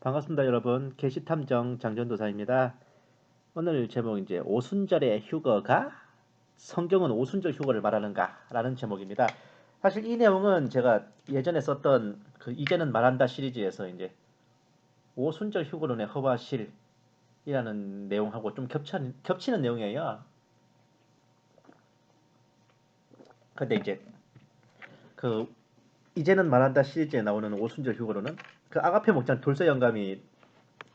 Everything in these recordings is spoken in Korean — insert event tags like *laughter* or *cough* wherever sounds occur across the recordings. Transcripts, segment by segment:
반갑습니다, 여러분. 게시탐정 장전도사입니다. 오늘 제목 이제 오순절의 휴거가 성경은 오순절 휴거를 말하는가 라는 제목입니다. 사실 이 내용은 제가 예전에 썼던 그 이제는 말한다 시리즈에서 이제 오순절 휴거론의 허와실이라는 내용하고 좀 겹치는, 겹치는 내용이에요. 근데 이제 그 이제는 말한다 시리즈에 나오는 오순절 휴거론은 그 아가페 목장 돌쇠 영감이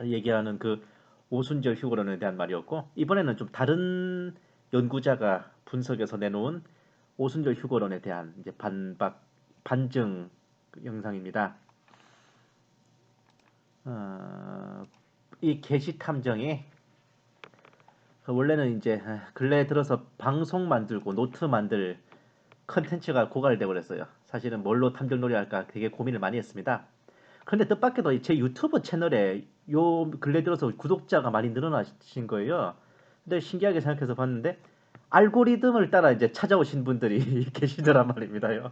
얘기하는 그 오순절 휴거론에 대한 말이었고 이번에는 좀 다른 연구자가 분석해서 내놓은 오순절 휴거론에 대한 이제 반박 반증 영상입니다. 어, 이 게시 탐정이 그 원래는 이제 근래 들어서 방송 만들고 노트 만들 컨텐츠가 고갈되고 그랬어요. 사실은 뭘로 탐정놀이 할까 되게 고민을 많이 했습니다. 근데 뜻밖에도 제 유튜브 채널에 요 근래 들어서 구독자가 많이 늘어나신 거예요. 근데 신기하게 생각해서 봤는데 알고리즘을 따라 이제 찾아오신 분들이 *laughs* 계시더란 말입니다요.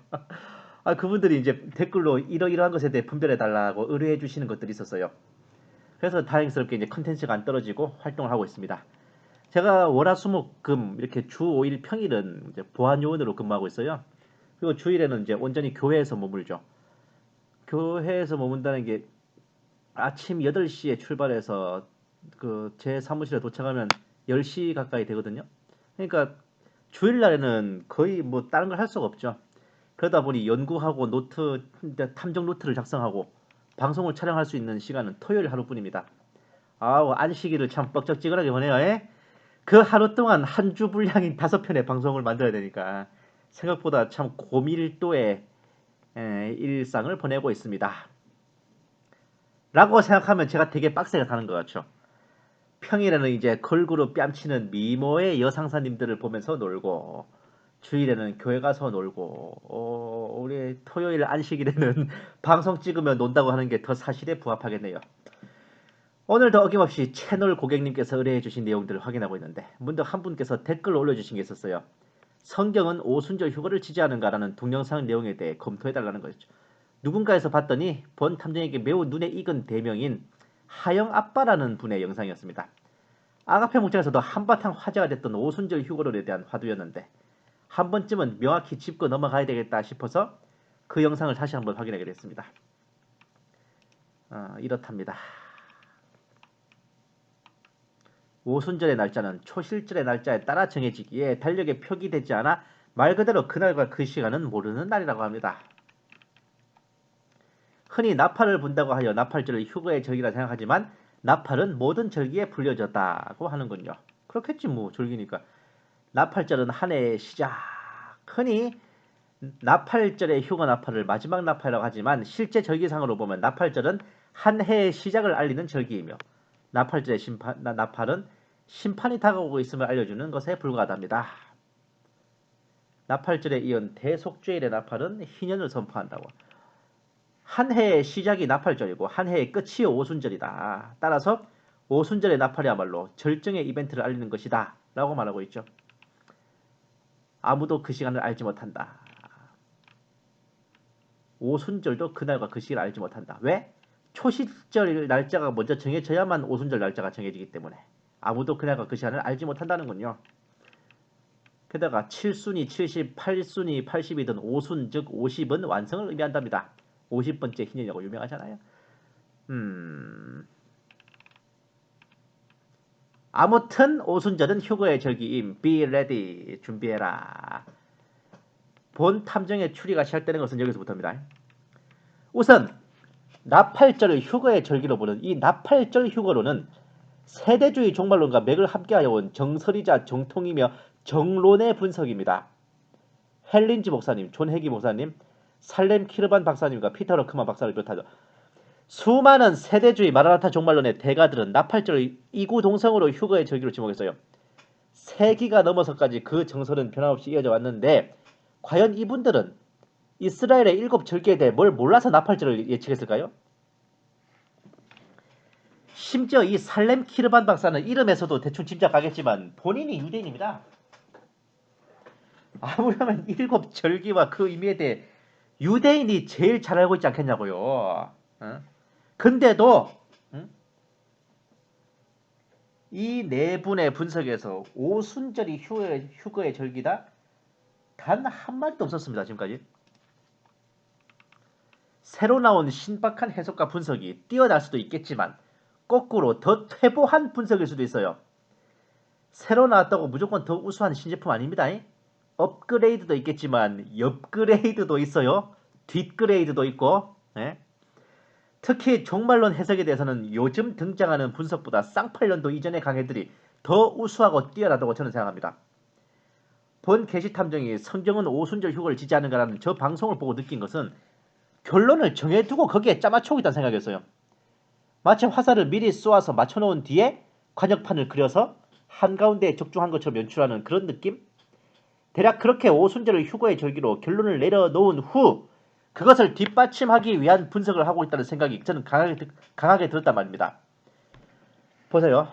아 그분들이 이제 댓글로 이러이러한 것에 대해 분별해 달라고 의뢰해 주시는 것들이 있었어요. 그래서 다행스럽게 이제 컨텐츠가 안 떨어지고 활동을 하고 있습니다. 제가 월화수목금 이렇게 주 5일 평일은 보안 요원으로 근무하고 있어요. 그리고 주일에는 이제 온전히 교회에서 머물죠. 교회에서 머문다는 게 아침 8시에 출발해서 그 제 사무실에 도착하면 10시 가까이 되거든요. 그러니까 주일 날에는 거의 뭐 다른 걸 할 수가 없죠. 그러다 보니 연구하고 노트 탐정 노트를 작성하고 방송을 촬영할 수 있는 시간은 토요일 하루뿐입니다. 아우 안식일을 참 뻑적지근하게 보내요. 에? 그 하루 동안 한 주 분량인 다섯 편의 방송을 만들어야 되니까 생각보다 참 고밀도의 에, 일상을 보내고 있습니다. 라고 생각하면 제가 되게 빡세게 사는 것 같죠. 평일에는 이제 걸그룹 뺨치는 미모의 여상사님들을 보면서 놀고 주일에는 교회 가서 놀고 어, 우리 토요일 안식일에는 *laughs* 방송 찍으며 논다고 하는 게 더 사실에 부합하겠네요. 오늘도 어김없이 채널 고객님께서 의뢰해 주신 내용들을 확인하고 있는데 문득 한 분께서 댓글 올려주신 게 있었어요. 성경은 오순절 휴거를 지지하는가라는 동영상 내용에 대해 검토해달라는 것이죠. 누군가에서 봤더니 본 탐정에게 매우 눈에 익은 대명인 하영 아빠라는 분의 영상이었습니다. 아가페 목장에서도 한바탕 화제가 됐던 오순절 휴거론에 대한 화두였는데 한 번쯤은 명확히 짚고 넘어가야 되겠다 싶어서 그 영상을 다시 한번 확인하게 됐습니다. 어, 이렇답니다. 오순절의 날짜는 초실절의 날짜에 따라 정해지기에 달력에 표기되지 않아 말 그대로 그날과 그 시간은 모르는 날이라고 합니다. 흔히 나팔을 분다고 하여 나팔절을 휴거의 절기라 생각하지만 나팔은 모든 절기에 불려졌다고 하는군요. 그렇겠지 뭐 절기니까. 나팔절은 한 해의 시작. 흔히 나팔절의 휴거 나팔을 마지막 나팔이라고 하지만 실제 절기상으로 보면 나팔절은 한 해의 시작을 알리는 절기이며 나팔절의 심판, 나팔은 심판이 다가오고 있음을 알려주는 것에 불과하답니다. 나팔절에 이은 대속죄일의 나팔은 희년을 선포한다고. 한 해의 시작이 나팔절이고 한 해의 끝이 오순절이다. 따라서 오순절의 나팔이야말로 절정의 이벤트를 알리는 것이다. 라고 말하고 있죠. 아무도 그 시간을 알지 못한다. 오순절도 그날과 그 시기를 알지 못한다. 왜? 초실절 날짜가 먼저 정해져야만 오순절 날짜가 정해지기 때문에 아무도 그날과 그 시간을 알지 못한다는군요. 게다가 7순위, 70, 8순위, 80이든 5순 즉 50은 완성을 의미한답니다. 50번째 희년이라고 유명하잖아요. 음. 아무튼 오순절은 휴거의 절기임. Be ready. 준비해라. 본 탐정의 추리가 시작되는 것은 여기서부터입니다. 우선 나팔절을 휴거의 절기로 보는 이 나팔절 휴거로는 세대주의 종말론과 맥을 함께하여 온 정설이자 정통이며 정론의 분석입니다. 헬린지 목사님, 존 해기 목사님, 살렘 키르반 박사님과 피터 러크만 박사를 비롯하여 수많은 세대주의 마라나타 종말론의 대가들은 나팔절을 이구동성으로 휴거의 절기로 지목했어요. 세기가 넘어서까지 그 정설은 변함없이 이어져 왔는데 과연 이분들은 이스라엘의 일곱 절기에 대해 뭘 몰라서 나팔절을 예측했을까요? 심지어 이 살렘 키르반 박사는 이름에서도 대충 짐작하겠지만 본인이 유대인입니다. 아무려면 일곱 절기와 그 의미에 대해 유대인이 제일 잘 알고 있지 않겠냐고요. 어? 근데도 이네 분의 분석에서 오순절이 휴거의, 휴거의 절기다? 단 한마디도 없었습니다. 지금까지. 새로 나온 신박한 해석과 분석이 뛰어날 수도 있겠지만 거꾸로 더 퇴보한 분석일 수도 있어요. 새로 나왔다고 무조건 더 우수한 신제품 아닙니다. 업그레이드도 있겠지만 옆그레이드도 있어요. 뒷그레이드도 있고 예? 특히 종말론 해석에 대해서는 요즘 등장하는 분석보다 쌍팔년도 이전의 강해들이 더 우수하고 뛰어나다고 저는 생각합니다. 본 게시 탐정이 성경은 오순절 휴거를 지지하는가라는 저 방송을 보고 느낀 것은 결론을 정해두고 거기에 짜맞추고 있다는 생각이었어요. 마치 화살을 미리 쏘아서 맞춰놓은 뒤에 관역판을 그려서 한가운데에 적중한 것처럼 연출하는 그런 느낌? 대략 그렇게 오순절을 휴거의 절기로 결론을 내려놓은 후 그것을 뒷받침하기 위한 분석을 하고 있다는 생각이 저는 강하게, 강하게 들었단 말입니다. 보세요.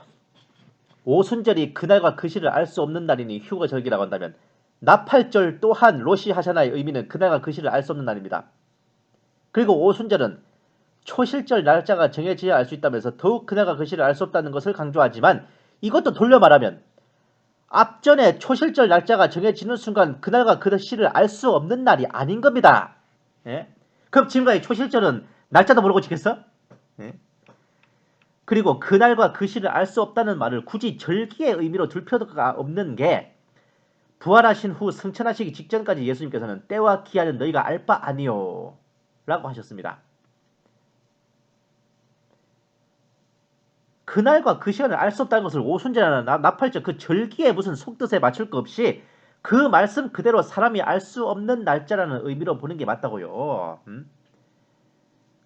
오순절이 그날과 그 시를 알 수 없는 날이니 휴거 절기라고 한다면 나팔절 또한 로시 하샤나의 의미는 그날과 그 시를 알 수 없는 날입니다. 그리고 오순절은 초실절 날짜가 정해져야 알 수 있다면서 더욱 그날과 그 시를 알 수 없다는 것을 강조하지만 이것도 돌려 말하면 앞전에 초실절 날짜가 정해지는 순간 그날과 그 시를 알 수 없는 날이 아닌 겁니다. 예? 그럼 지금까지 초실절은 날짜도 모르고 지켰어? 예? 그리고 그날과 그 시를 알 수 없다는 말을 굳이 절기의 의미로 둘 필요가 없는 게 부활하신 후 승천하시기 직전까지 예수님께서는 때와 기한은 너희가 알 바 아니요 라고 하셨습니다. 그날과 그 시간을 알 수 없다는 것을 오순절이나 나팔절 그 절기에 무슨 속뜻에 맞출 것 없이 그 말씀 그대로 사람이 알 수 없는 날짜라는 의미로 보는 게 맞다고요. 음?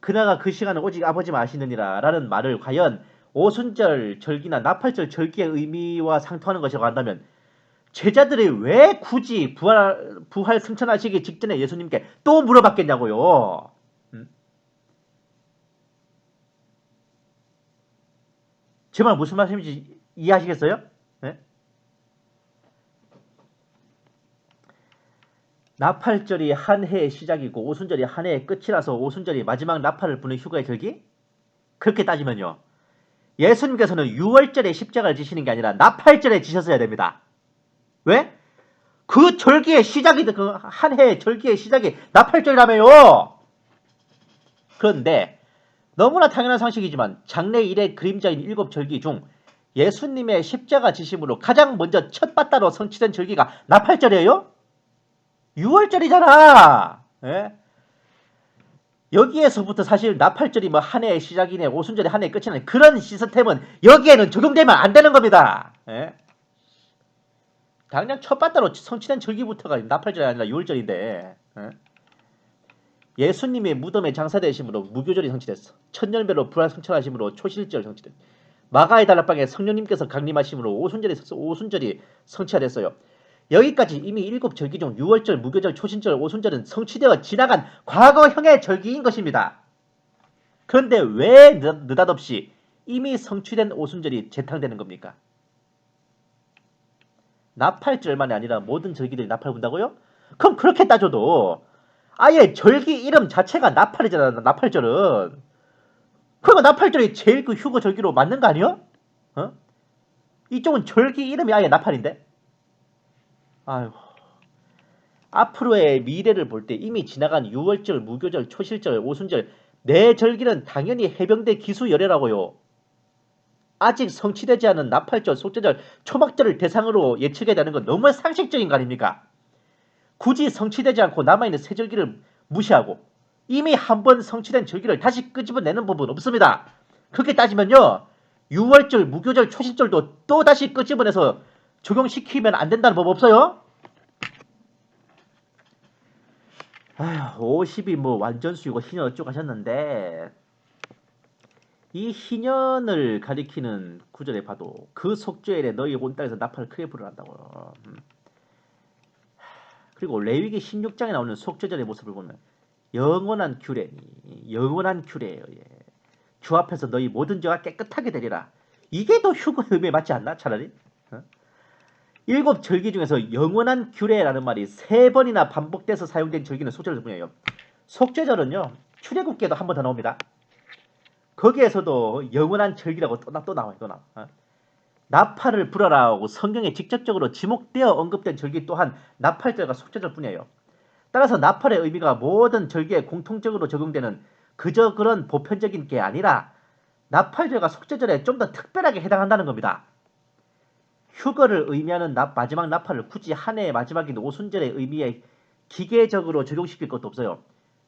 그나가 그 시간을 오직 아버지만 아시느니라 라는 말을 과연 오순절 절기나 나팔절 절기의 의미와 상통하는 것이라고 한다면 제자들이 왜 굳이 부활, 부활 승천하시기 직전에 예수님께 또 물어봤겠냐고요. 제 말 무슨 말씀인지 이해하시겠어요? 네? 나팔절이 한 해의 시작이고 오순절이 한 해의 끝이라서 오순절이 마지막 나팔을 부는 휴가의 절기? 그렇게 따지면요. 예수님께서는 6월절에 십자가를 지시는 게 아니라 나팔절에 지셨어야 됩니다. 왜? 그 절기의 시작이 그 한 해의 절기의 시작이 나팔절이라며요. 그런데 너무나 당연한 상식이지만 장래 일의 그림자인 일곱 절기 중 예수님의 십자가 지심으로 가장 먼저 첫 바다로 성취된 절기가 나팔절이에요? 6월절이잖아. 예? 여기에서부터 사실 나팔절이 뭐 한 해의 시작이네, 오순절이 한 해의 끝이네. 그런 시스템은 여기에는 적용되면 안 되는 겁니다. 예? 당장 첫 바다로 성취된 절기부터가 나팔절이 아니라 6월절인데. 예? 예수님의 무덤에 장사되심으로 무교절이 성취됐어. 천년배로 부활 성취하심으로 초실절 성취됐. 마가의 다락방에 성령님께서 강림하심으로 오순절이 오순절이 성취가 됐어요. 여기까지 이미 일곱 절기 중 6월절, 무교절, 초신절, 오순절은 성취되어 지나간 과거형의 절기인 것입니다. 그런데 왜 느닷없이 이미 성취된 오순절이 재탕되는 겁니까? 나팔절만이 아니라 모든 절기들이 나팔 분다고요? 그럼 그렇게 따져도 아예 절기 이름 자체가 나팔이잖아, 나팔절은. 그러니까 나팔절이 제일 그 휴거 절기로 맞는 거 아니요? 어? 이쪽은 절기 이름이 아예 나팔인데? 아유. 앞으로의 미래를 볼 때 이미 지나간 6월절, 무교절, 초실절, 오순절 내 절기는 당연히 해병대 기수열애라고요. 아직 성취되지 않은 나팔절, 속죄절, 초막절을 대상으로 예측해야 되는 건 너무 상식적인 거 아닙니까? 굳이 성취되지 않고 남아있는 새 절기를 무시하고 이미 한 번 성취된 절기를 다시 끄집어내는 법은 없습니다. 그렇게 따지면요. 6월절, 무교절, 초실절도 또 다시 끄집어내서 적용시키면 안 된다는 법 없어요? 아휴, 50이 뭐 완전 수이고 희년 어쩌고 하셨는데 이 희년을 가리키는 구절에 봐도 그 속죄일에 너희 온 땅에서 나팔을 크게 불어난다고. 음. 그리고 레위기 16장에 나오는 속죄절의 모습을 보면 영원한 규례니 영원한 규례예요. 예. 주 앞에서 너희 모든 죄가 깨끗하게 되리라. 이게 더 휴거의 의미에 맞지 않나 차라리? 어? 일곱 절기 중에서 영원한 규례라는 말이 세 번이나 반복돼서 사용된 절기는 속죄절 뿐이에요. 속죄절은요 출애굽기에도 한 번 더 나옵니다. 거기에서도 영원한 절기라고 또, 또 나와요. 또 나와. 어? 나팔을 불어라고 성경에 직접적으로 지목되어 언급된 절기 또한 나팔절과 속죄절 뿐이에요. 따라서 나팔의 의미가 모든 절기에 공통적으로 적용되는 그저 그런 보편적인 게 아니라 나팔절과 속죄절에 좀 더 특별하게 해당한다는 겁니다. 휴거를 의미하는 나- 마지막 나팔을 굳이 한 해의 마지막인 오순절의 의미에 기계적으로 적용시킬 것도 없어요.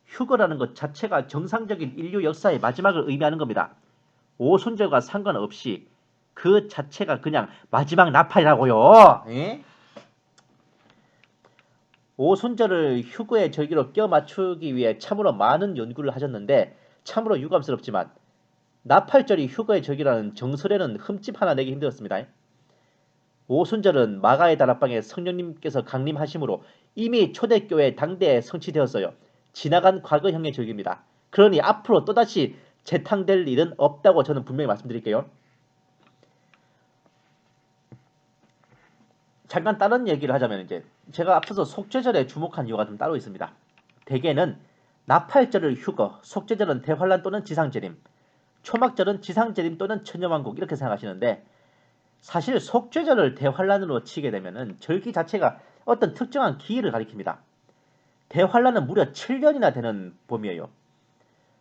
휴거라는 것 자체가 정상적인 인류 역사의 마지막을 의미하는 겁니다. 오순절과 상관없이 그 자체가 그냥 마지막 나팔이라고요. 예? 오순절을 휴거의 절기로 껴 맞추기 위해 참으로 많은 연구를 하셨는데 참으로 유감스럽지만 나팔절이 휴거의 절기라는 정설에는 흠집 하나 내기 힘들었습니다. 오순절은 마가의 다락방에 성령님께서 강림하심으로 이미 초대교회 당대에 성취되었어요. 지나간 과거형의 절기입니다. 그러니 앞으로 또다시 재탕될 일은 없다고 저는 분명히 말씀드릴게요. 잠깐 다른 얘기를 하자면 이제 제가 앞서서 속죄절에 주목한 이유가 좀 따로 있습니다. 대개는 나팔절을 휴거, 속죄절은 대환란 또는 지상재림, 초막절은 지상재림 또는 천년왕국 이렇게 생각하시는데 사실 속죄절을 대환란으로 치게 되면은 절기 자체가 어떤 특정한 기일을 가리킵니다. 대환란은 무려 7년이나 되는 봄이에요.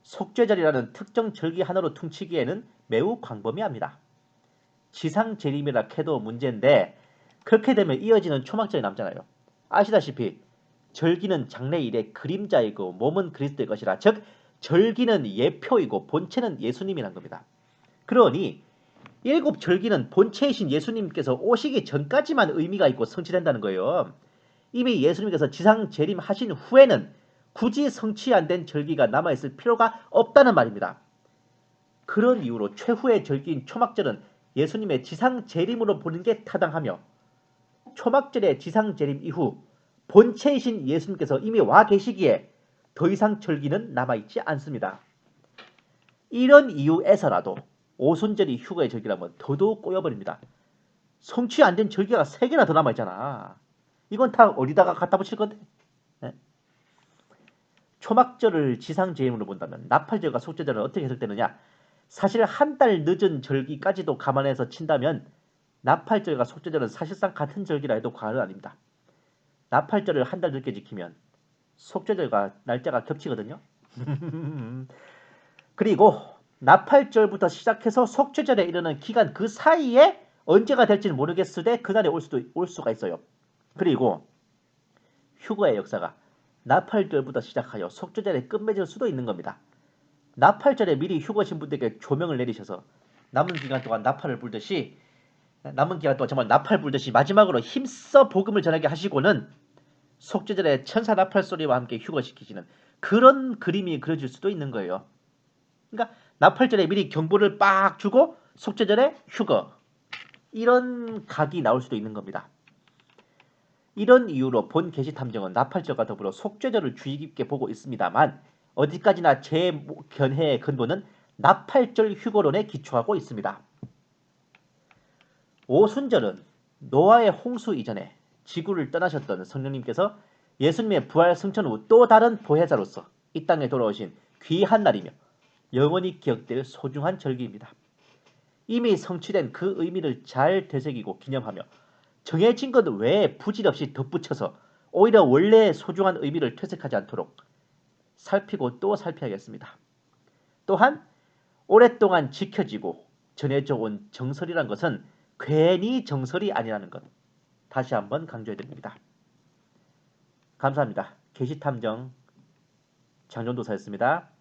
속죄절이라는 특정 절기 하나로 퉁치기에는 매우 광범위합니다. 지상재림이라 해도 문제인데 그렇게 되면 이어지는 초막절이 남잖아요. 아시다시피 절기는 장래 일의 그림자이고 몸은 그리스도의 것이라 즉 절기는 예표이고 본체는 예수님이란 겁니다. 그러니 일곱 절기는 본체이신 예수님께서 오시기 전까지만 의미가 있고 성취된다는 거예요. 이미 예수님께서 지상 재림하신 후에는 굳이 성취 안 된 절기가 남아있을 필요가 없다는 말입니다. 그런 이유로 최후의 절기인 초막절은 예수님의 지상 재림으로 보는 게 타당하며 초막절의 지상 재림 이후 본체이신 예수님께서 이미 와 계시기에 더 이상 절기는 남아있지 않습니다. 이런 이유에서라도 오순절이 휴거의 절기라면 더더욱 꼬여버립니다. 성취 안 된 절기가 세 개나 더 남아있잖아. 이건 다 어디다가 갖다 붙일 건데? 네? 초막절을 지상재임으로 본다면 나팔절과 속죄절은 어떻게 해석되느냐? 사실 한 달 늦은 절기까지도 감안해서 친다면 나팔절과 속죄절은 사실상 같은 절기라 해도 과언은 아닙니다. 나팔절을 한 달 늦게 지키면 속죄절과 날짜가 겹치거든요. *laughs* 그리고 나팔절부터 시작해서 속죄절에 이르는 기간 그 사이에 언제가 될지는 모르겠으되 그날에 올 수도 올 수가 있어요. 그리고 휴거의 역사가 나팔절부터 시작하여 속죄절에 끝맺을 수도 있는 겁니다. 나팔절에 미리 휴거신 분들에게 조명을 내리셔서 남은 기간 동안 나팔을 불듯이 남은 기간 동안 정말 나팔 불듯이 마지막으로 힘써 복음을 전하게 하시고는 속죄절에 천사 나팔 소리와 함께 휴거시키시는 그런 그림이 그려질 수도 있는 거예요. 그러니까 나팔절에 미리 경보를 빡 주고 속죄절에 휴거 이런 각이 나올 수도 있는 겁니다. 이런 이유로 본 게시 탐정은 나팔절과 더불어 속죄절을 주의 깊게 보고 있습니다만 어디까지나 제 견해의 근본은 나팔절 휴거론에 기초하고 있습니다. 오순절은 노아의 홍수 이전에 지구를 떠나셨던 성령님께서 예수님의 부활 승천 후 또 다른 보혜자로서 이 땅에 돌아오신 귀한 날이며 영원히 기억될 소중한 절기입니다. 이미 성취된 그 의미를 잘 되새기고 기념하며 정해진 것 외에 부질없이 덧붙여서 오히려 원래의 소중한 의미를 퇴색하지 않도록 살피고 또 살펴야겠습니다. 또한 오랫동안 지켜지고 전해져 온 정설이란 것은 괜히 정설이 아니라는 것 다시 한번 강조해 드립니다. 감사합니다. 게시탐정 장전도사였습니다.